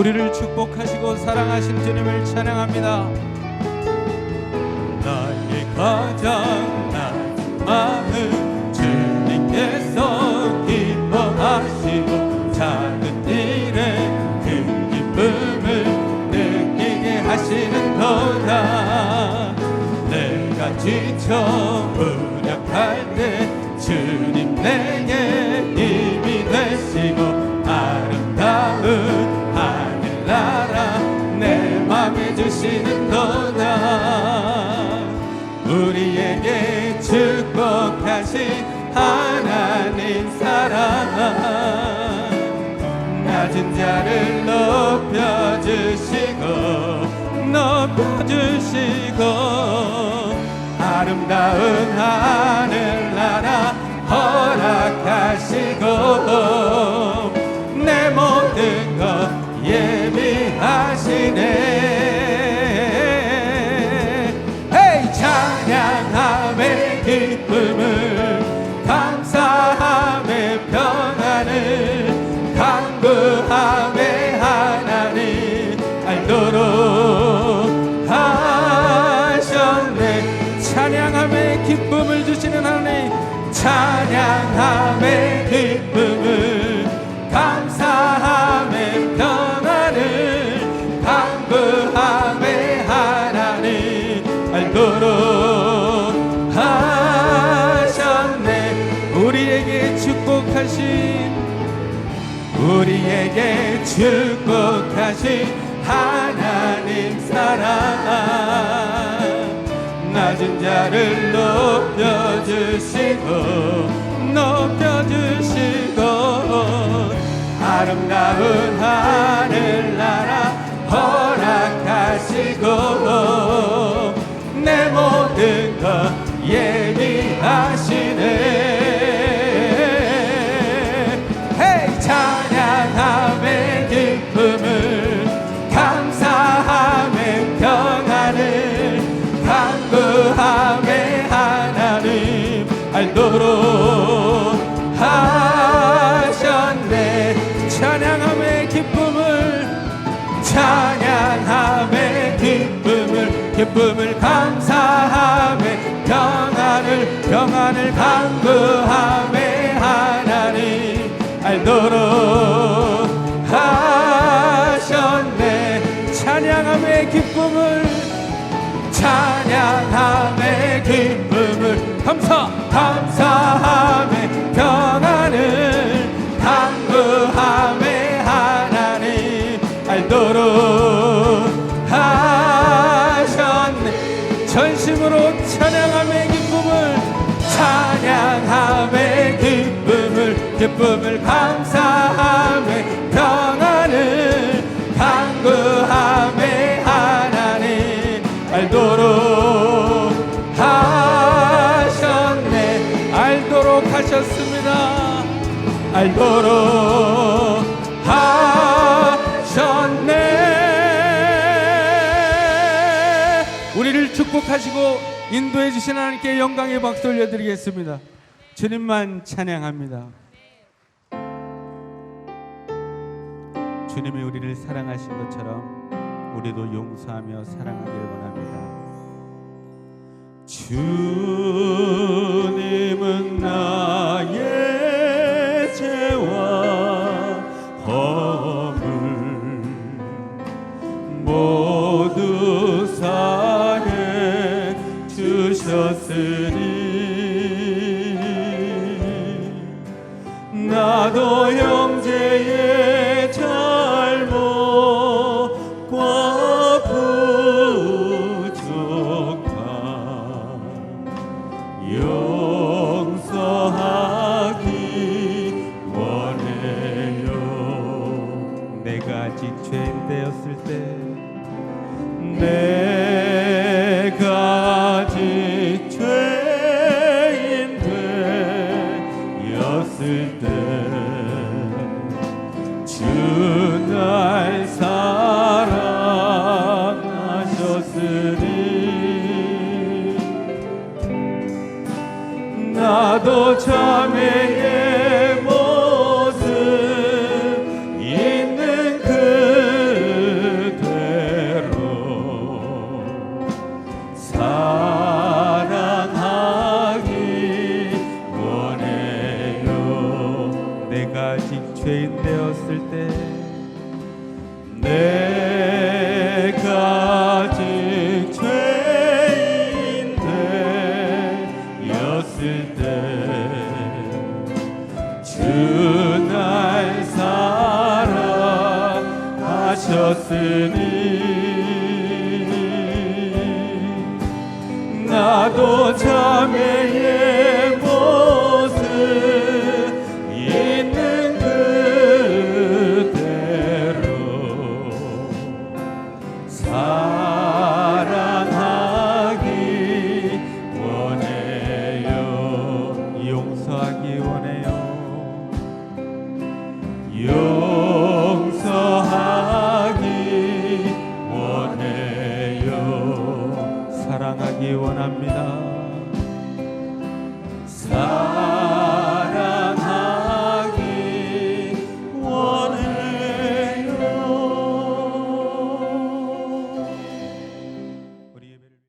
우리를 축복하시고 사랑하신 주님을 찬양합니다. 나의 가장 낮은 마음 주님께서 기뻐하시고 작은 일에 큰 기쁨을 느끼게 하시는 거다 내가 지쳐 무력할 때 주님 내 내 맘에 주시는 거다 우리에게 축복하신 하나님 사랑. 낮은 자를 높여주시고 높여주시고 아름다운 하늘나라 허락하시고 찬양함의 기쁨을 주시는 하나님 찬양함의 기쁨을 감사함의 평안을 강구함의 하나님 알도록 하셨네. 우리에게 축복하신 우리에게 축복하신 낮은 자를 높여주시고 높여주시고 아름다운 하늘나라 허락하시고 내 모든 것 예 알도록 하셨네. 찬양함의 기쁨을 찬양함의 기쁨을 기쁨을 감사함의 평안을 평안을 강구함의 하나님 알도록 하셨네. 찬양함의 기쁨을 찬양함의 기쁨을. 감사 감사 찬양함의 기쁨을 기쁨을 감사함의 평안을 강구함의 하나님 알도록 하셨네. 알도록 하셨습니다. 알도록 하셨네. 우리를 축복하시고 인도해 주신 하나님께 영광의 박수 올려드리겠습니다 주님만 찬양합니다. 주님이 우리를 사랑하신 것처럼 우리도 용서하며 사랑하길 원합니다. 주님은 나 나도 형제의 잘못과 부족함 용서하기 원해요. 내가 아직 죄인 되었을 때 내 되었을 때 내가 아직 죄인 되었을 때 주 날 사랑하셨으니 나도 자매의 용서하기 원해요. 사랑하기 원합니다